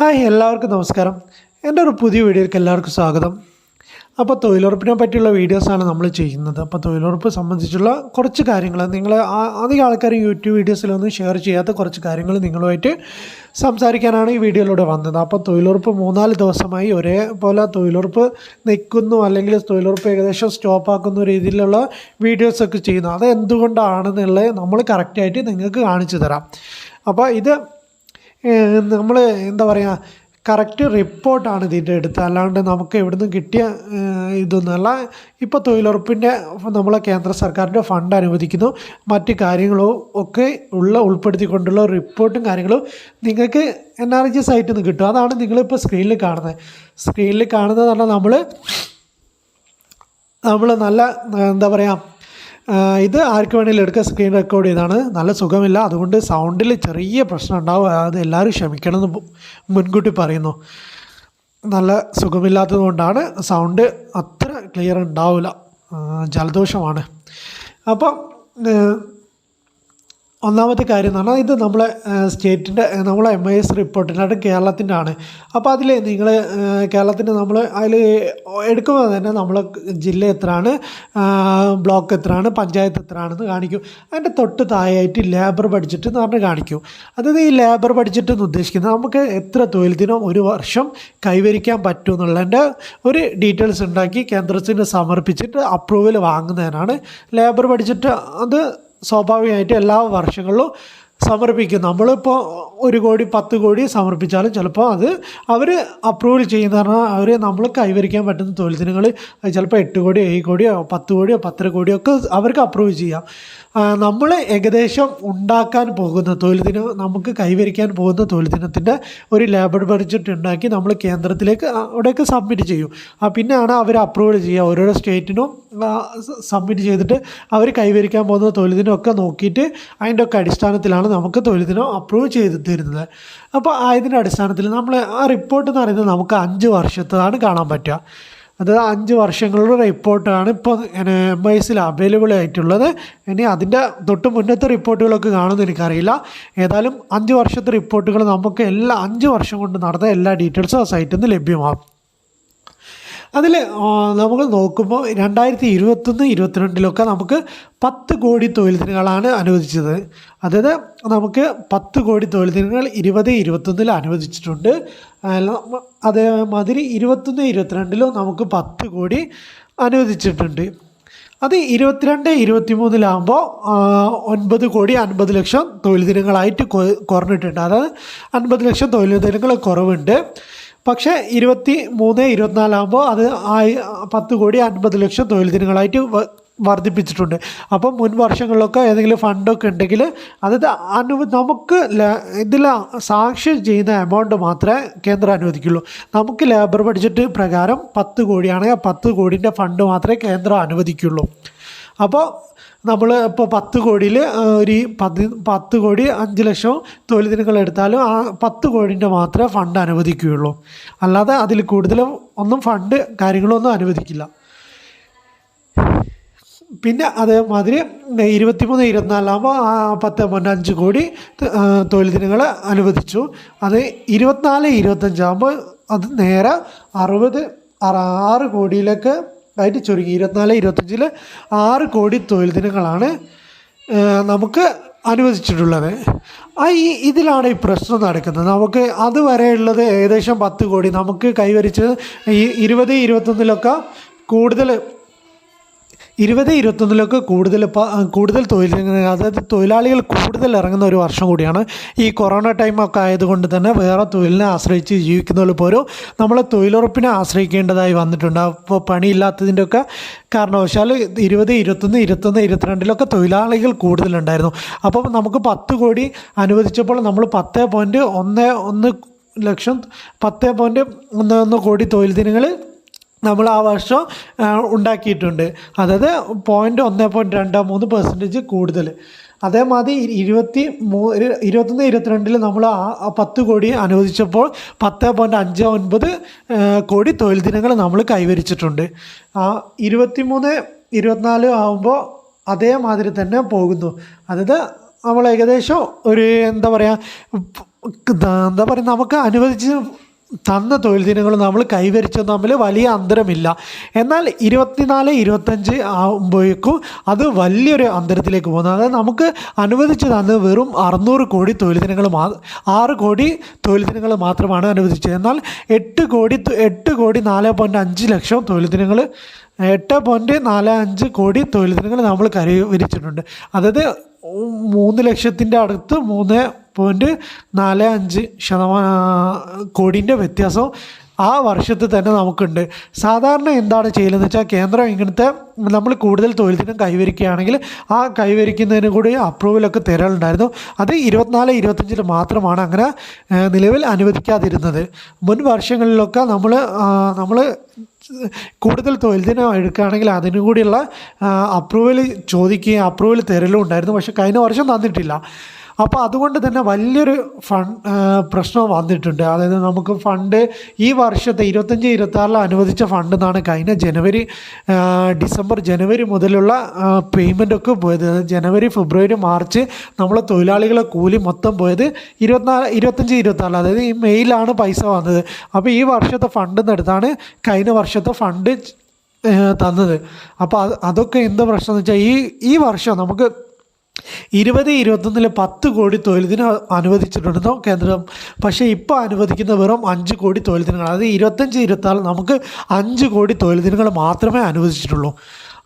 Hi എല്ലാവർക്കും നമസ്കാരം. എന്റെ ഒരു പുതിയ വീഡിയോയ്ക്ക് എല്ലാവർക്കും സ്വാഗതം. അപ്പോൾ തൊഴിലുറപ്പിനെ പറ്റിയുള്ള വീഡിയോസാണ് നമ്മൾ ചെയ്യുന്നത്. അപ്പോൾ തൊഴിലുറപ്പ് സംബന്ധിച്ചുള്ള കുറച്ച് കാര്യങ്ങൾ നിങ്ങൾ അധികം ആൾക്കാർ യൂട്യൂബ് വീഡിയോസിലൊന്നും ഷെയർ ചെയ്യാത്ത കുറച്ച് കാര്യങ്ങൾ നിങ്ങളുമായിട്ട് സംസാരിക്കാനാണ് ഈ വീഡിയോയിലൂടെ വന്നത്. അപ്പോൾ തൊഴിലുറപ്പ് മൂന്നാൽ ദിവസമായി ഒരേപോലെ തൊഴിലുറപ്പ് നിൽക്കുന്നു അല്ലെങ്കിൽ തൊഴിലുറപ്പ് ഏകദേശം സ്റ്റോപ്പാക്കുന്ന രീതിയിലുള്ള വീഡിയോസൊക്കെ ചെയ്യുന്നു. അത് എന്തുകൊണ്ടാണെന്നുള്ളത് നമ്മൾ കറക്റ്റായിട്ട് നിങ്ങൾക്ക് കാണിച്ചു തരാം. അപ്പോൾ ഇത് നമ്മൾ എന്താ പറയുക കറക്റ്റ് റിപ്പോർട്ടാണ് ഇതിന്റെ എടുത്ത് അല്ലാണ്ട് നമുക്ക് എവിടുന്ന് കിട്ടിയ ഇതൊന്നുമല്ല ഇപ്പോൾ തൊഴിലുറപ്പിന്റെ നമ്മളെ കേന്ദ്ര സർക്കാരിന്റെ ഫണ്ട് അനുവദിക്കുന്നു. മറ്റ് കാര്യങ്ങളും ഒക്കെ ഉള്ള ഉൾപ്പെടുത്തിക്കൊണ്ടുള്ള റിപ്പോർട്ടും കാര്യങ്ങളും നിങ്ങൾക്ക് എൻ ആർ ജി സൈറ്റിൽ നിന്ന് കിട്ടും. അതാണ് നിങ്ങളിപ്പോൾ സ്ക്രീനിൽ കാണുന്നത്. സ്ക്രീനിൽ കാണുന്നത് നമ്മൾ നമ്മൾ നല്ല എന്താ പറയുക ഇത് ആർക്ക് വേണമെങ്കിലും എടുക്കുക സ്ക്രീൻ റെക്കോർഡ് ചെയ്താണ്. നല്ല സുഖമില്ല. അതുകൊണ്ട് സൗണ്ടിൽ ചെറിയ പ്രശ്നം ഉണ്ടാവും. അത് എല്ലാവരും ക്ഷമിക്കണം എന്ന് മുൻകൂട്ടി പറയുന്നു. നല്ല സുഖമില്ലാത്തത് കൊണ്ടാണ് സൗണ്ട് അത്ര ക്ലിയർ ഉണ്ടാവില്ല ജലദോഷമാണ്. അപ്പം ഒന്നാമത്തെ കാര്യം എന്ന് പറഞ്ഞാൽ ഇത് നമ്മളെ സ്റ്റേറ്റിന്റെ നമ്മളെ എം ഐ എസ് റിപ്പോർട്ടിനായിട്ട് കേരളത്തിന്റെ ആണ് അപ്പോൾ അതിൽ നിങ്ങൾ കേരളത്തിന്റെ നമ്മൾ അതിൽ എടുക്കുമ്പോൾ തന്നെ നമ്മൾ ജില്ല എത്രയാണ് ബ്ലോക്ക് എത്രയാണ് പഞ്ചായത്ത് എത്രയാണെന്ന് കാണിക്കും. അതിന്റെ തൊട്ട് താഴെയായിട്ട് ലേബർ ബഡ്ജറ്റ് എന്ന് പറഞ്ഞ് കാണിക്കും. അതായത് ഈ ലേബർ ബഡ്ജറ്റ് എന്ന് ഉദ്ദേശിക്കുന്നത് നമുക്ക് എത്ര തൊഴിൽ ദിനം ഒരു വർഷം കൈവരിക്കാൻ പറ്റും എന്നുള്ളതിന്റെ ഒരു ഡീറ്റെയിൽസ് ഉണ്ടാക്കി കേന്ദ്രത്തിന് സമർപ്പിച്ചിട്ട് അപ്രൂവൽ വാങ്ങുന്നതിനാണ് ലേബർ ബഡ്ജറ്റ്. അത് സ്വാഭാവികമായിട്ട് എല്ലാ വർഷങ്ങളിലും സമർപ്പിക്കും. നമ്മളിപ്പോൾ ഒരു കോടി പത്ത് കോടി സമർപ്പിച്ചാലും ചിലപ്പോൾ അത് അവർ അപ്രൂവൽ ചെയ്യുന്ന പറഞ്ഞാൽ അവർ നമ്മൾ കൈവരിക്കാൻ പറ്റുന്ന തൊഴിൽ ദിനങ്ങൾ ചിലപ്പോൾ എട്ട് കോടിയോ ഏഴ് കോടിയോ പത്ത് കോടിയോ പത്തര കോടിയോ ഒക്കെ അവർക്ക് അപ്രൂവ് ചെയ്യാം. നമ്മൾ ഏകദേശം ഉണ്ടാക്കാൻ പോകുന്ന തൊഴിൽ ദിനം നമുക്ക് കൈവരിക്കാൻ പോകുന്ന തൊഴിൽ ദിനത്തിന്റെ ഒരു ലേബർ ബഡ്ജറ്റ് ഉണ്ടാക്കി നമ്മൾ കേന്ദ്രത്തിലേക്ക് അവിടെയൊക്കെ സബ്മിറ്റ് ചെയ്യും. പിന്നെയാണ് അവർ അപ്രൂവൽ ചെയ്യുക. ഓരോരോ സ്റ്റേറ്റിനും സബ്മിറ്റ് ചെയ്തിട്ട് അവർ കൈവരിക്കാൻ പോകുന്ന തൊഴിൽ ദിനം ഒക്കെ നോക്കിയിട്ട് അതിന്റെ ഒക്കെ അടിസ്ഥാനത്തിലാണ് നമുക്ക് തൊഴിൽ ദിനം അപ്രൂവ് ചെയ്ത് തരുന്നത്. അപ്പോൾ അതിന്റെ അടിസ്ഥാനത്തിൽ നമ്മൾ ആ റിപ്പോർട്ട് എന്ന് പറയുന്നത് നമുക്ക് അഞ്ച് വർഷത്തതാണ് കാണാൻ പറ്റുക. അത് അഞ്ച് വർഷങ്ങളുടെ റിപ്പോർട്ടാണ് ഇപ്പോൾ എം ഐ എസിൽ അവൈലബിൾ ആയിട്ടുള്ളത്. ഇനി അതിന്റെ തൊട്ട് മുന്നത്തെ റിപ്പോർട്ടുകളൊക്കെ കാണുമെന്ന് എനിക്കറിയില്ല. ഏതായാലും അഞ്ച് വർഷത്തെ റിപ്പോർട്ടുകൾ നമുക്ക് എല്ലാ അഞ്ച് വർഷം കൊണ്ട് നടന്ന എല്ലാ ഡീറ്റെയിൽസും ആ സൈറ്റിൽ നിന്ന് ലഭ്യമാകും അതിൽ നമ്മൾ നോക്കുമ്പോൾ രണ്ടായിരത്തി ഇരുപത്തൊന്ന് ഇരുപത്തിരണ്ടിലൊക്കെ നമുക്ക് പത്ത് കോടി തൊഴിൽ ദിനങ്ങളാണ് അനുവദിച്ചത്. അതായത് നമുക്ക് പത്ത് കോടി തൊഴിൽ ദിനങ്ങൾ ഇരുപത് ഇരുപത്തൊന്നിൽ അനുവദിച്ചിട്ടുണ്ട്. അതേമാതിരി ഇരുപത്തൊന്ന് ഇരുപത്തിരണ്ടിലും നമുക്ക് പത്ത് കോടി അനുവദിച്ചിട്ടുണ്ട്. അത് ഇരുപത്തിരണ്ട് ഇരുപത്തി മൂന്നിലാകുമ്പോൾ ഒൻപത് കോടി അൻപത് ലക്ഷം തൊഴിൽ ദിനങ്ങളായിട്ട് കുറഞ്ഞിട്ടുണ്ട്. അതായത് അൻപത് ലക്ഷം തൊഴിൽ ദിനങ്ങൾ കുറവുണ്ട്. പക്ഷേ ഇരുപത്തി മൂന്ന് ഇരുപത്തിനാലാകുമ്പോൾ അത് ആയി പത്ത് കോടി അൻപത് ലക്ഷം തൊഴിൽ ദിനങ്ങളായിട്ട് വർദ്ധിപ്പിച്ചിട്ടുണ്ട്. അപ്പം മുൻ വർഷങ്ങളിലൊക്കെ ഏതെങ്കിലും ഫണ്ടൊക്കെ ഉണ്ടെങ്കിൽ അത് അനു നമുക്ക് ഇതിൽ സാക്ഷ്യം ചെയ്യുന്ന എമൗണ്ട് മാത്രമേ കേന്ദ്രം അനുവദിക്കുള്ളൂ. നമുക്ക് ലേബർ ബഡ്ജറ്റ് പ്രകാരം പത്ത് കോടിയാണെങ്കിൽ ആ പത്ത് കോടിന്റെ ഫണ്ട് മാത്രമേ കേന്ദ്രം അനുവദിക്കുള്ളൂ. അപ്പോൾ നമ്മൾ ഇപ്പോൾ പത്ത് കോടിയിൽ ഒരു പതി പത്ത് കോടി അഞ്ച് ലക്ഷം തൊഴിൽ ദിനങ്ങൾ എടുത്താലും ആ പത്ത് കോടിന്റെ മാത്രമേ ഫണ്ട് അനുവദിക്കുകയുള്ളൂ. അല്ലാതെ അതിൽ കൂടുതലും ഒന്നും ഫണ്ട് കാര്യങ്ങളൊന്നും അനുവദിക്കില്ല. പിന്നെ അതേമാതിരി ഇരുപത്തിമൂന്ന് ഇരുപത്തിനാലാകുമ്പോൾ പത്ത് പോയിന്റ് അഞ്ച് കോടി തൊഴിൽ ദിനങ്ങൾ അനുവദിച്ചു. അത് ഇരുപത്തിനാല് ഇരുപത്തഞ്ചാകുമ്പോൾ അത് നേരെ അറുപത് അറ- ആറ് കോടിയിലേക്ക് ആയിട്ട് ചുരുങ്ങി. ഇരുപത്തിനാല് ഇരുപത്തഞ്ചിൽ ആറ് കോടി തൊഴിൽ ദിനങ്ങളാണ് നമുക്ക് അനുവദിച്ചിട്ടുള്ളത്. ആ ഈ ഇതിലാണ് ഈ പ്രശ്നം നടക്കുന്നത്. നമുക്ക് അതുവരെയുള്ളത് ഏകദേശം പത്ത് കോടി. നമുക്ക് കൈവരിച്ചത് ഈ ഇരുപത് ഇരുപത്തൊന്നിലൊക്കെ കൂടുതൽ ഇരുപത് ഇരുപത്തൊന്നിലൊക്കെ കൂടുതൽ കൂടുതൽ തൊഴിൽ അതായത് തൊഴിലാളികൾ കൂടുതൽ ഇറങ്ങുന്ന ഒരു വർഷം കൂടിയാണ്. ഈ കൊറോണ ടൈമൊക്കെ ആയതുകൊണ്ട് തന്നെ വേറെ തൊഴിലിനെ ആശ്രയിച്ച് ജീവിക്കുന്നവർ പോലും നമ്മൾ തൊഴിലുറപ്പിനെ ആശ്രയിക്കേണ്ടതായി വന്നിട്ടുണ്ട്. അപ്പോൾ പണിയില്ലാത്തതിന്റെയൊക്കെ കാരണവശാൽ ഇരുപത് ഇരുപത്തൊന്ന് ഇരുപത്തൊന്ന് ഇരുപത്തിരണ്ടിലൊക്കെ തൊഴിലാളികൾ കൂടുതലുണ്ടായിരുന്നു. അപ്പോൾ നമുക്ക് പത്ത് കോടി അനുവദിച്ചപ്പോൾ നമ്മൾ പത്ത് പോയിന്റ് ഒന്ന് ഒന്ന് ലക്ഷം പത്ത് പോയിന്റ് ഒന്ന് ഒന്ന് കോടി തൊഴിൽ ദിനങ്ങൾ നമ്മൾ ആ വർഷം ഉണ്ടാക്കിയിട്ടുണ്ട്. അതായത് പോയിന്റ് ഒന്ന് പോയിന്റ് രണ്ട് മൂന്ന് പെർസെന്റേജ് കൂടുതൽ. അതേമാതിരി ഇരുപത്തി മൂ ഇരു- ഇരുപത്തൊന്ന് ഇരുപത്തിരണ്ടിൽ നമ്മൾ ആ പത്ത് കോടി അനുവദിച്ചപ്പോൾ പത്ത് പോയിന്റ് അഞ്ച് ഒൻപത് കോടി തൊഴിൽ ദിനങ്ങൾ നമ്മൾ കൈവരിച്ചിട്ടുണ്ട്. ആ ഇരുപത്തി മൂന്ന് ഇരുപത്തിനാല് ആകുമ്പോൾ അതേമാതിരി തന്നെ പോകുന്നു. അതായത് നമ്മൾ ഏകദേശം ഒരു എന്താ പറയുക എന്താ പറയുക നമുക്ക് അനുവദിച്ച് തന്ന തൊഴിൽ ദിനങ്ങൾ നമ്മൾ കൈവരിച്ചത് തമ്മിൽ വലിയ അന്തരമില്ല. എന്നാൽ ഇരുപത്തിനാല് ഇരുപത്തഞ്ച് ആകുമ്പോഴേക്കും അത് വലിയൊരു അന്തരത്തിലേക്ക് പോകുന്നു. അതായത് നമുക്ക് അനുവദിച്ചു തന്നത് വെറും അറുന്നൂറ് കോടി തൊഴിൽ ദിനങ്ങൾ മാ ആറ് കോടി തൊഴിൽ ദിനങ്ങൾ മാത്രമാണ് അനുവദിച്ചത്. എന്നാൽ എട്ട് കോടി എട്ട് കോടി നാല് പോയിന്റ് അഞ്ച് ലക്ഷം തൊഴിൽ ദിനങ്ങൾ എട്ട് പോയിന്റ് നാല് അഞ്ച് കോടി തൊഴിൽ ദിനങ്ങൾ നമ്മൾ കൈവരിച്ചിട്ടുണ്ട്. അതായത് മൂന്ന് ലക്ഷത്തിന്റെ അടുത്ത് മൂന്ന് പോയിന്റ് നാല് അഞ്ച് ശതമാനം കോടീന്റെ വ്യത്യാസം ആ വർഷത്തിൽ തന്നെ നമുക്കുണ്ട്. സാധാരണ എന്താണ് ചെയ്യുന്നതെന്ന് വെച്ചാൽ കേന്ദ്രം ഇങ്ങനത്തെ നമ്മൾ കൂടുതൽ തൊഴിൽ ദിനം കൈവരിക്കുകയാണെങ്കിൽ ആ കൈവരിക്കുന്നതിന് കൂടി അപ്രൂവലൊക്കെ തരലുണ്ടായിരുന്നു അത് ഇരുപത്തിനാല് ഇരുപത്തഞ്ചിൽ മാത്രമാണ് അങ്ങനെ നിലവിൽ അനുവദിക്കാതിരുന്നത്. മുൻ വർഷങ്ങളിലൊക്കെ നമ്മൾ നമ്മൾ കൂടുതൽ തൊഴിൽ ദിനം എടുക്കുകയാണെങ്കിൽ അതിനു കൂടിയുള്ള അപ്രൂവൽ ചോദിക്കുകയും അപ്രൂവൽ തരലും ഉണ്ടായിരുന്നു. പക്ഷേ കഴിഞ്ഞ വർഷം തന്നിട്ടില്ല. അപ്പോൾ അതുകൊണ്ട് തന്നെ വലിയൊരു ഫണ്ട് പ്രശ്നം വന്നിട്ടുണ്ട്. അതായത് നമുക്ക് ഫണ്ട് ഈ വർഷത്തെ ഇരുപത്തഞ്ച് ഇരുപത്താറിൽ അനുവദിച്ച ഫണ്ട് എന്നാണ് കഴിഞ്ഞ ജനുവരി ഡിസംബർ ജനുവരി മുതലുള്ള പേയ്മെന്റ് ഒക്കെ പോയത്. ജനുവരി ഫെബ്രുവരി മാർച്ച് നമ്മളെ തൊഴിലാളികളെ കൂലി മൊത്തം പോയത് ഇരുപത്തിനാല് ഇരുപത്തഞ്ച് ഇരുപത്താറിൽ അതായത് ഈ മെയിലാണ് പൈസ വന്നത്. അപ്പോൾ ഈ വർഷത്തെ ഫണ്ട് നിന്നെടുത്താണ് കഴിഞ്ഞ വർഷത്തെ ഫണ്ട് തന്നത്. അപ്പോൾ അത് അതൊക്കെ എന്ത് പ്രശ്നം എന്ന് വെച്ചാൽ ഈ ഈ വർഷം നമുക്ക് ഇരുപത് ഇരുപത്തൊന്നിൽ പത്ത് കോടി തൊഴിലിന് അനുവദിച്ചിട്ടുണ്ടെന്നോ കേന്ദ്രം. പക്ഷേ ഇപ്പോൾ അനുവദിക്കുന്ന വെറും അഞ്ച് കോടി തൊഴിലിനങ്ങൾ അതായത് ഇരുപത്തഞ്ച് ഇരുപത്താറ് നമുക്ക് അഞ്ച് കോടി തൊഴിലിനങ്ങൾ മാത്രമേ അനുവദിച്ചിട്ടുള്ളൂ.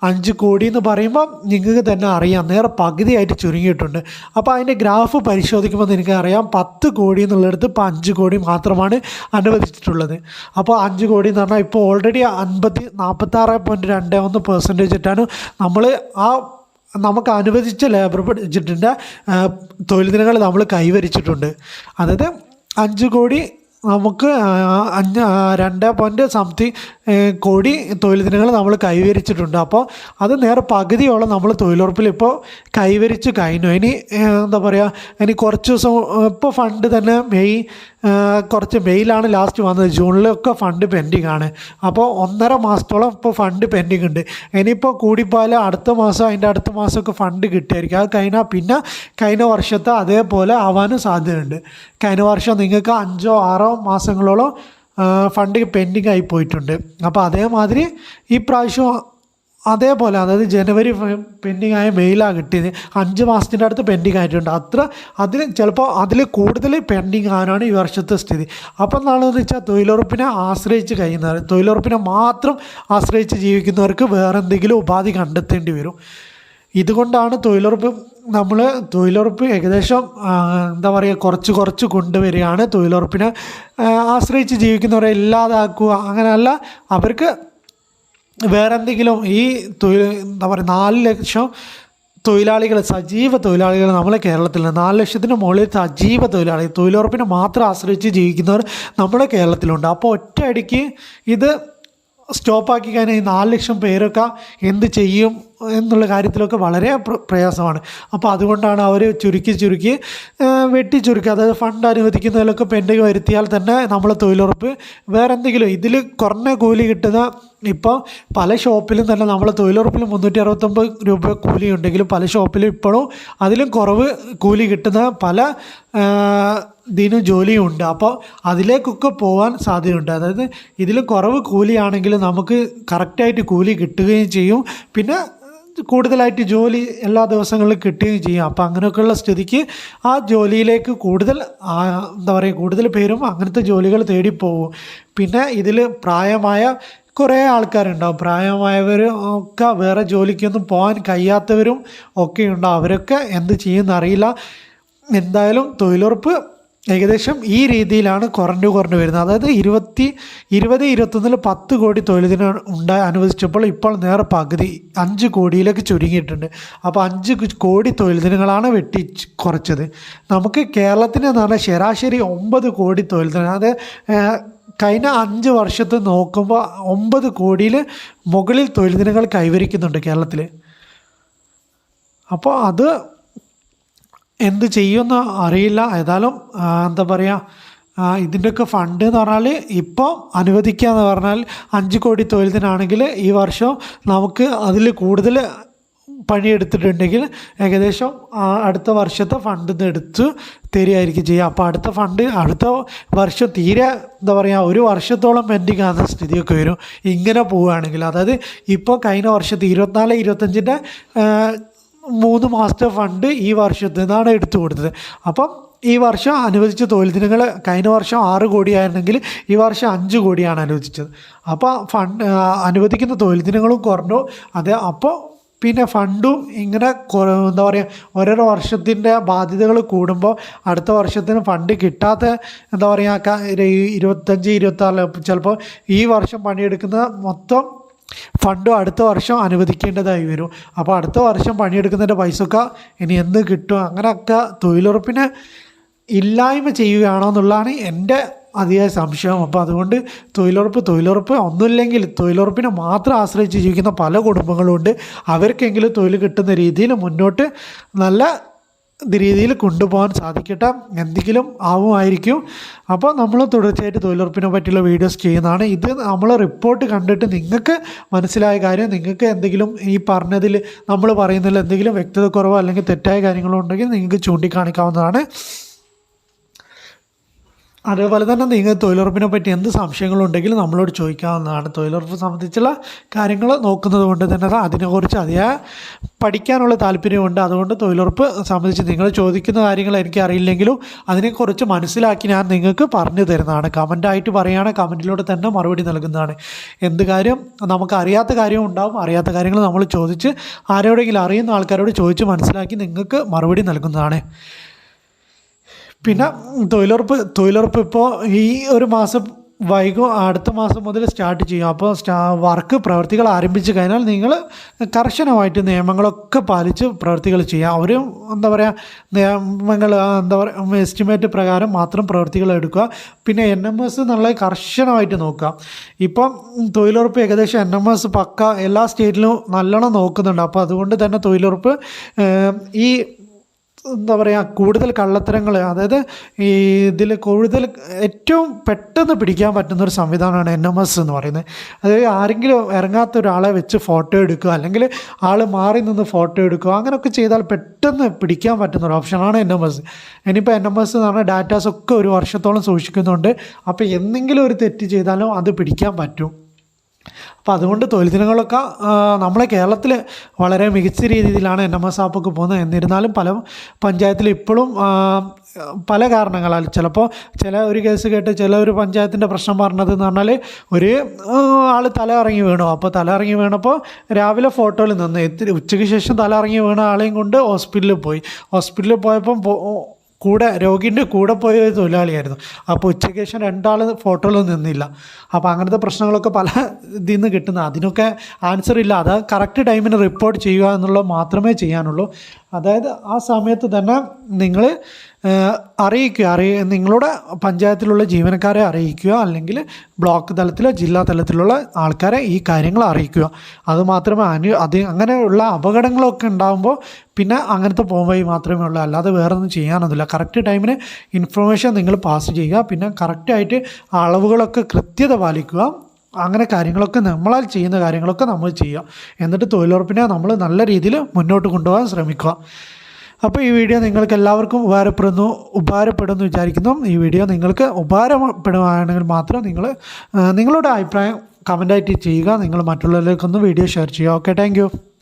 അഞ്ച് കോടി എന്ന് പറയുമ്പോൾ നിങ്ങൾക്ക് തന്നെ അറിയാം നേരെ പകുതിയായിട്ട് ചുരുങ്ങിയിട്ടുണ്ട്. അപ്പോൾ അതിന്റെ ഗ്രാഫ് പരിശോധിക്കുമ്പോൾ നിങ്ങൾക്ക് അറിയാം പത്ത് കോടി എന്നുള്ളിടത്ത് ഇപ്പോൾ അഞ്ച് കോടി മാത്രമാണ് അനുവദിച്ചിട്ടുള്ളത്. അപ്പോൾ അഞ്ച് കോടി എന്ന് പറഞ്ഞാൽ ഇപ്പോൾ ഓൾറെഡി അൻപത്തി നാൽപ്പത്താറ് പോയിന്റ് രണ്ട് ഒന്ന് പെർസെന്റേജ് ഇട്ടാണ് നമ്മൾ ആ നമുക്ക് അനുവദിച്ച ലേബർ ബഡ്ജറ്റിന്റെ തൊഴിൽ ദിനങ്ങൾ നമ്മൾ കൈവരിച്ചിട്ടുണ്ട്. അതായത് അഞ്ച് കോടി നമുക്ക് അഞ്ച് രണ്ട് പോയിന്റ് സംതിങ് കോടി തൊഴിൽ ദിനങ്ങൾ നമ്മൾ കൈവരിച്ചിട്ടുണ്ട്. അപ്പോൾ അത് നേരെ പകുതിയോളം നമ്മൾ തൊഴിലുറപ്പിൽ ഇപ്പോൾ കൈവരിച്ച് കഴിഞ്ഞു. ഇനി എന്താ പറയുക ഇനി കുറച്ച് ദിവസം ഇപ്പോൾ ഫണ്ട് തന്നെ മെയ് കുറച്ച് മെയ്യിലാണ് ലാസ്റ്റ് വന്നത്. ജൂണിലൊക്കെ ഫണ്ട് പെൻഡിങ് ആണ്. അപ്പോൾ ഒന്നര മാസത്തോളം ഇപ്പോൾ ഫണ്ട് പെൻഡിങ് ഉണ്ട്. ഇനിയിപ്പോൾ കൂടിപ്പോയാൽ അടുത്ത മാസം അതിന്റെ അടുത്ത മാസമൊക്കെ ഫണ്ട് കിട്ടിയായിരിക്കും. അത് കഴിഞ്ഞാൽ പിന്നെ കഴിഞ്ഞ വർഷത്തെ അതേപോലെ ആവാനും സാധ്യതയുണ്ട്. കഴിഞ്ഞ വർഷം നിങ്ങൾക്ക് അഞ്ചോ ആറോ മാസങ്ങളോളം ഫണ്ട് പെൻഡിങ് ആയി പോയിട്ടുണ്ട്. അപ്പോൾ അതേമാതിരി ഈ പ്രാവശ്യം അതേപോലെ അതായത് ജനുവരി പെൻഡിങ് ആയ മെയിലാണ് കിട്ടിയത്. അഞ്ച് മാസത്തിന്റെ അടുത്ത് പെൻഡിങ് ആയിട്ടുണ്ട്. അത്ര അതിൽ ചിലപ്പോൾ അതിൽ കൂടുതൽ പെൻഡിങ് ആവാനാണ് ഈ വർഷത്തെ സ്ഥിതി. അപ്പം എന്താണെന്ന് വെച്ചാൽ തൊഴിലുറപ്പിനെ ആശ്രയിച്ച് കഴിയുന്നവർ തൊഴിലുറപ്പിനെ മാത്രം ആശ്രയിച്ച് ജീവിക്കുന്നവർക്ക് വേറെ എന്തെങ്കിലും ഉപാധി കണ്ടെത്തേണ്ടി വരും. ഇതുകൊണ്ടാണ് തൊഴിലുറപ്പ് നമ്മൾ തൊഴിലുറപ്പ് ഏകദേശം എന്താ പറയുക കുറച്ച് കുറച്ച് കൊണ്ടുവരികയാണ് തൊഴിലുറപ്പിനെ ആശ്രയിച്ച് ജീവിക്കുന്നവരെ ഇല്ലാതാക്കുക അങ്ങനെയല്ല അവർക്ക് വേറെന്തെങ്കിലും ഈ തൊഴിൽ എന്താ പറയുക നാല് ലക്ഷം തൊഴിലാളികൾ സജീവ തൊഴിലാളികൾ നമ്മളെ കേരളത്തിലുണ്ട് നാല് ലക്ഷത്തിന് മുകളിൽ സജീവ തൊഴിലാളികൾ തൊഴിലുറപ്പിനെ മാത്രം ആശ്രയിച്ച് ജീവിക്കുന്നവർ നമ്മുടെ കേരളത്തിലുണ്ട്. അപ്പോൾ ഒറ്റയടിക്ക് ഇത് സ്റ്റോപ്പാക്കി കഴിഞ്ഞാൽ ഈ നാല് ലക്ഷം പേരൊക്കെ എന്ത് ചെയ്യും എന്നുള്ള കാര്യത്തിലൊക്കെ വളരെ പ്ര- പ്രയാസമാണ്. അപ്പോൾ അതുകൊണ്ടാണ് അവർ ചുരുക്കി ചുരുക്കി വെട്ടി ചുരുക്കി അതായത് ഫണ്ട് അനുവദിക്കുന്നതിലൊക്കെ പെൻഡിങ് വരുത്തിയാൽ തന്നെ നമ്മൾ തൊഴിലുറപ്പ് വേറെ എന്തെങ്കിലും ഇതിൽ കുറഞ്ഞ കൂലി കിട്ടുന്ന ഇപ്പോൾ പല ഷോപ്പിലും തന്നെ നമ്മൾ തൊഴിലുറപ്പിൽ മുന്നൂറ്റി അറുപത്തൊമ്പത് രൂപ കൂലി ഉണ്ടെങ്കിലും പല ഷോപ്പിലും ഇപ്പോഴും അതിലും കുറവ് കൂലി കിട്ടുന്ന പല ഇതിനും ജോലിയും ഉണ്ട് അപ്പോൾ അതിലേക്കൊക്കെ പോകാൻ സാധ്യതയുണ്ട്. അതായത് ഇതിൽ കുറവ് കൂലിയാണെങ്കിൽ നമുക്ക് കറക്റ്റായിട്ട് കൂലി കിട്ടുകയും ചെയ്യും. പിന്നെ കൂടുതലായിട്ട് ജോലി എല്ലാ ദിവസങ്ങളിലും കിട്ടുകയും ചെയ്യും. അപ്പോൾ അങ്ങനെയൊക്കെയുള്ള സ്ഥിതിക്ക് ആ ജോലിയിലേക്ക് കൂടുതൽ എന്താ പറയുക കൂടുതൽ പേരും അങ്ങനത്തെ ജോലികൾ തേടി പോകും. പിന്നെ ഇതിൽ പ്രായമായ കുറേ ആൾക്കാരുണ്ടാവും. പ്രായമായവരും ഒക്കെ വേറെ ജോലിക്കൊന്നും പോകാൻ കഴിയാത്തവരും ഒക്കെ ഉണ്ടാവും. അവരൊക്കെ എന്ത് ചെയ്യുമെന്നറിയില്ല എന്തായാലും തൊഴിലുറപ്പ് ഏകദേശം ഈ രീതിയിലാണ് കുറഞ്ഞു കുറഞ്ഞു വരുന്നത്. അതായത് ഇരുപത്തി ഇരുപത് ഇരുപത്തൊന്നിൽ പത്ത് കോടി തൊഴിലിന് ഉണ്ടായി അനുവദിച്ചപ്പോൾ ഇപ്പോൾ നേരെ പകുതി അഞ്ച് കോടിയിലേക്ക് ചുരുങ്ങിയിട്ടുണ്ട്. അപ്പോൾ അഞ്ച് കോടി തൊഴിലിനങ്ങളാണ് വെട്ടി കുറച്ചത്. നമുക്ക് കേരളത്തിന് എന്ന് പറഞ്ഞാൽ ശരാശരി ഒമ്പത് കോടി തൊഴിലിന് അത് കഴിഞ്ഞ അഞ്ച് വർഷത്തെ നോക്കുമ്പോൾ ഒമ്പത് കോടിയിൽ മുകളിൽ തൊഴിലിനങ്ങൾ കൈവരിക്കുന്നുണ്ട് കേരളത്തിൽ അപ്പോൾ അത് എന്ത് ചെയ്യുമെന്ന് അറിയില്ല. ഏതായാലും എന്താ പറയുക ഇതിന്റെയൊക്കെ ഫണ്ട് എന്ന് പറഞ്ഞാൽ ഇപ്പോൾ അനുവദിക്കുക എന്ന് പറഞ്ഞാൽ അഞ്ച് കോടി തൊഴിലതിനാണെങ്കിൽ ഈ വർഷം നമുക്ക് അതിൽ കൂടുതൽ പണിയെടുത്തിട്ടുണ്ടെങ്കിൽ ഏകദേശം അടുത്ത വർഷത്തെ ഫണ്ട് നിന്ന് എടുത്ത് തരികയായിരിക്കും ചെയ്യുക. അപ്പോൾ അടുത്ത ഫണ്ട് അടുത്ത വർഷം തീരെ എന്താ പറയുക ഒരു വർഷത്തോളം പെൻഡിങ് ആകുന്ന സ്ഥിതിയൊക്കെ വരും. ഇങ്ങനെ പോവുകയാണെങ്കിൽ അതായത് ഇപ്പോൾ കഴിഞ്ഞ വർഷത്തെ ഇരുപത്തിനാല് ഇരുപത്തഞ്ചിന്റെ മൂന്ന് മാസത്തെ ഫണ്ട് ഈ വർഷത്തിൽ നിന്നാണ് എടുത്തു കൊടുത്തത്. അപ്പം ഈ വർഷം അനുവദിച്ച തൊഴിൽ ദിനങ്ങൾ കഴിഞ്ഞ വർഷം ആറ് കോടിയായിരുന്നെങ്കിൽ ഈ വർഷം അഞ്ച് കോടിയാണ് അനുവദിച്ചത്. അപ്പോൾ ഫണ്ട് അനുവദിക്കുന്ന തൊഴിൽ ദിനങ്ങളും കുറഞ്ഞു. അത് അപ്പോൾ പിന്നെ ഫണ്ടും ഇങ്ങനെ എന്താ പറയുക ഓരോരോ വർഷത്തിന്റെ ബാധ്യതകൾ കൂടുമ്പോൾ അടുത്ത വർഷത്തിന് ഫണ്ട് കിട്ടാത്ത എന്താ പറയുക ഇരുപത്തഞ്ച് ഇരുപത്താറ് ചിലപ്പോൾ ഈ വർഷം പണിയെടുക്കുന്ന മൊത്തം ഫണ്ടും അടുത്ത വർഷം അനുവദിക്കേണ്ടതായി വരും. അപ്പോൾ അടുത്ത വർഷം പണിയെടുക്കുന്നതിന്റെ പൈസയൊക്കെ ഇനി എന്ത് കിട്ടും? അങ്ങനെയൊക്കെ തൊഴിലുറപ്പിന് ഇല്ലായ്മ ചെയ്യുകയാണോ എന്നുള്ളതാണ് എന്റെ അതിയായ സംശയം. അപ്പോൾ അതുകൊണ്ട് തൊഴിലുറപ്പ് തൊഴിലുറപ്പ് ഒന്നുമില്ലെങ്കിൽ തൊഴിലുറപ്പിനെ മാത്രം ആശ്രയിച്ച് ജീവിക്കുന്ന പല കുടുംബങ്ങളുമുണ്ട്. അവർക്കെങ്കിലും തൊഴിൽ കിട്ടുന്ന രീതിയിൽ മുന്നോട്ട് നല്ല രീതിയിൽ കൊണ്ടുപോകാൻ സാധിക്കട്ടെ. എന്തെങ്കിലും ആവുമായിരിക്കും. അപ്പോൾ നമ്മൾ തുടർച്ചയായിട്ട് തൊഴിലുറപ്പിനെ പറ്റിയുള്ള വീഡിയോസ് ചെയ്യുന്നതാണ്. ഇത് നമ്മൾ റിപ്പോർട്ട് കണ്ടിട്ട് നിങ്ങൾക്ക് മനസ്സിലായ കാര്യം നിങ്ങൾക്ക് എന്തെങ്കിലും ഈ പറഞ്ഞതിൽ നമ്മൾ പറയുന്നതിൽ എന്തെങ്കിലും വ്യക്തത കുറവോ അല്ലെങ്കിൽ തെറ്റായ കാര്യങ്ങളോ ഉണ്ടെങ്കിൽ നിങ്ങൾക്ക് ചൂണ്ടിക്കാണിക്കാവുന്നതാണ്. അതേപോലെ തന്നെ നിങ്ങൾ തൊഴിലുറപ്പിനെ പറ്റി എന്ത് സംശയങ്ങളുണ്ടെങ്കിലും നമ്മളോട് ചോദിക്കാവുന്നതാണ്. തൊഴിലുറപ്പ് സംബന്ധിച്ചുള്ള കാര്യങ്ങൾ നോക്കുന്നത് കൊണ്ട് തന്നെ അതിനെക്കുറിച്ച് അതിയായ പഠിക്കാനുള്ള താല്പര്യമുണ്ട്. അതുകൊണ്ട് തൊഴിലുറപ്പ് സംബന്ധിച്ച് നിങ്ങൾ ചോദിക്കുന്ന കാര്യങ്ങൾ എനിക്ക് അറിയില്ലെങ്കിലും അതിനെക്കുറിച്ച് മനസ്സിലാക്കി ഞാൻ നിങ്ങൾക്ക് പറഞ്ഞു തരുന്നതാണ്. കമന്റായിട്ട് പറയുകയാണ് കമന്റിലൂടെ തന്നെ മറുപടി നൽകുന്നതാണ്. എന്ത് കാര്യം? നമുക്ക് അറിയാത്ത കാര്യം ഉണ്ടാവും. അറിയാത്ത കാര്യങ്ങൾ നമ്മൾ ചോദിച്ച് ആരോടെങ്കിലും അറിയുന്ന ആൾക്കാരോട് ചോദിച്ച് മനസ്സിലാക്കി നിങ്ങൾക്ക് മറുപടി നൽകുന്നതാണ്. പിന്നെ തൊഴിലുറപ്പ് തൊഴിലുറപ്പ് ഇപ്പോൾ ഈ ഒരു മാസം വൈകും അടുത്ത മാസം മുതൽ സ്റ്റാർട്ട് ചെയ്യും. അപ്പോൾ സ്റ്റാ വർക്ക് പ്രവർത്തികൾ ആരംഭിച്ചു കഴിഞ്ഞാൽ നിങ്ങൾ കർശനമായിട്ട് നിയമങ്ങളൊക്കെ പാലിച്ച് പ്രവർത്തികൾ ചെയ്യാം. ഒരു എന്താ പറയുക നിയമങ്ങൾ എന്താ പറയുക എസ്റ്റിമേറ്റ് പ്രകാരം മാത്രം പ്രവർത്തികൾ എടുക്കുക. പിന്നെ എൻ എം എസ് നല്ല കർശനമായിട്ട് നോക്കുക. ഇപ്പം തൊഴിലുറപ്പ് ഏകദേശം എൻ എം എസ് പക്ക എല്ലാ സ്റ്റേറ്റിലും നല്ലോണം നോക്കുന്നുണ്ട്. അപ്പോൾ അതുകൊണ്ട് തന്നെ തൊഴിലുറപ്പ് ഈ എന്താ പറയുക കൂടുതൽ കള്ളത്തരങ്ങൾ അതായത് ഈ ഇതിൽ കൂടുതൽ ഏറ്റവും പെട്ടെന്ന് പിടിക്കാൻ പറ്റുന്ന ഒരു സംവിധാനമാണ് എൻ എം എസ് എന്ന് പറയുന്നത്. അതായത് ആരെങ്കിലും ഇറങ്ങാത്ത ഒരാളെ വെച്ച് ഫോട്ടോ എടുക്കുക അല്ലെങ്കിൽ ആൾ മാറി നിന്ന് ഫോട്ടോ എടുക്കുക അങ്ങനെയൊക്കെ ചെയ്താൽ പെട്ടെന്ന് പിടിക്കാൻ പറ്റുന്ന ഒരു ഓപ്ഷനാണ് എൻ എം എസ് ഇനിയിപ്പോൾ എൻ എം എസ് എന്ന് പറഞ്ഞാൽ ഡാറ്റാസൊക്കെ ഒരു വർഷത്തോളം സൂക്ഷിക്കുന്നുണ്ട്. അപ്പോൾ എന്തെങ്കിലും ഒരു തെറ്റ് ചെയ്താലും അത് പിടിക്കാൻ പറ്റും. അപ്പോൾ അതുകൊണ്ട് തൊഴിൽ ദിനങ്ങളൊക്കെ നമ്മളെ കേരളത്തിൽ വളരെ മികച്ച രീതിയിലാണ് എൻ എം എസ് ആപ്പൊക്കെ പോകുന്നത്. എന്നിരുന്നാലും പല പഞ്ചായത്തിൽ ഇപ്പോഴും പല കാരണങ്ങളാൽ ചിലപ്പോൾ ചില ഒരു കേസ് കേട്ട് ചില ഒരു പഞ്ചായത്തിന്റെ പ്രശ്നം പറഞ്ഞത് എന്ന് പറഞ്ഞാൽ ഒരു ആൾ തല ഇറങ്ങി വീണു. അപ്പോൾ തല ഇറങ്ങി വീണപ്പോൾ രാവിലെ ഫോട്ടോയിൽ നിന്ന് ഉച്ചയ്ക്ക് ശേഷം തല ഇറങ്ങി വീണ ആളെയും കൊണ്ട് ഹോസ്പിറ്റലിൽ പോയി. ഹോസ്പിറ്റലിൽ പോയപ്പം കൂടെ രോഗീന്റെ കൂടെ പോയ ഒരു തൊഴിലാളിയായിരുന്നു. അപ്പോൾ ഉച്ചയ്ക്ക് ശേഷം രണ്ടാൾ ഫോട്ടോയിൽ നിന്നില്ല. അപ്പോൾ അങ്ങനത്തെ പ്രശ്നങ്ങളൊക്കെ പല ഇതിൽ നിന്ന് കിട്ടുന്ന. അതിനൊക്കെ ആൻസർ ഇല്ല. അത് കറക്റ്റ് ടൈമിന് റിപ്പോർട്ട് ചെയ്യുക എന്നുള്ളത് മാത്രമേ ചെയ്യാനുള്ളൂ. അതായത് ആ സമയത്ത് തന്നെ നിങ്ങൾ അറിയിക്കുക. അറിയ നിങ്ങളുടെ പഞ്ചായത്തിലുള്ള ജീവനക്കാരെ അറിയിക്കുക. അല്ലെങ്കിൽ ബ്ലോക്ക് തലത്തിലോ ജില്ലാ തലത്തിലുള്ള ആൾക്കാരെ ഈ കാര്യങ്ങൾ അറിയിക്കുക. അതുമാത്രമേ അനു അത് അങ്ങനെയുള്ള അപകടങ്ങളൊക്കെ ഉണ്ടാകുമ്പോൾ പിന്നെ അങ്ങനത്തെ പോകുമ്പോൾ മാത്രമേ ഉള്ളൂ. അല്ലാതെ വേറെ ഒന്നും ചെയ്യാനൊന്നുമില്ല. കറക്റ്റ് ടൈമിന് ഇൻഫർമേഷൻ നിങ്ങൾ പാസ് ചെയ്യുക. പിന്നെ കറക്റ്റായിട്ട് അളവുകളൊക്കെ കൃത്യത പാലിക്കുക. അങ്ങനെ കാര്യങ്ങളൊക്കെ നമ്മളാൽ ചെയ്യുന്ന കാര്യങ്ങളൊക്കെ നമ്മൾ ചെയ്യുക. എന്നിട്ട് തൊഴിലുറപ്പിനെ നമ്മൾ നല്ല രീതിയിൽ മുന്നോട്ട് കൊണ്ടുപോകാൻ ശ്രമിക്കുക. അപ്പോൾ ഈ വീഡിയോ നിങ്ങൾക്ക് എല്ലാവർക്കും ഉപകാരപ്പെടുന്നു ഉപകാരപ്പെടുമെന്ന് വിചാരിക്കുന്നു. ഈ വീഡിയോ നിങ്ങൾക്ക് ഉപകാരപ്പെടുകയാണെങ്കിൽ മാത്രം നിങ്ങൾ നിങ്ങളുടെ അഭിപ്രായം കമന്റായിട്ട് ചെയ്യുക. നിങ്ങൾ മറ്റുള്ളവരിലേക്കൊന്ന് വീഡിയോ ഷെയർ ചെയ്യുക. Okay thank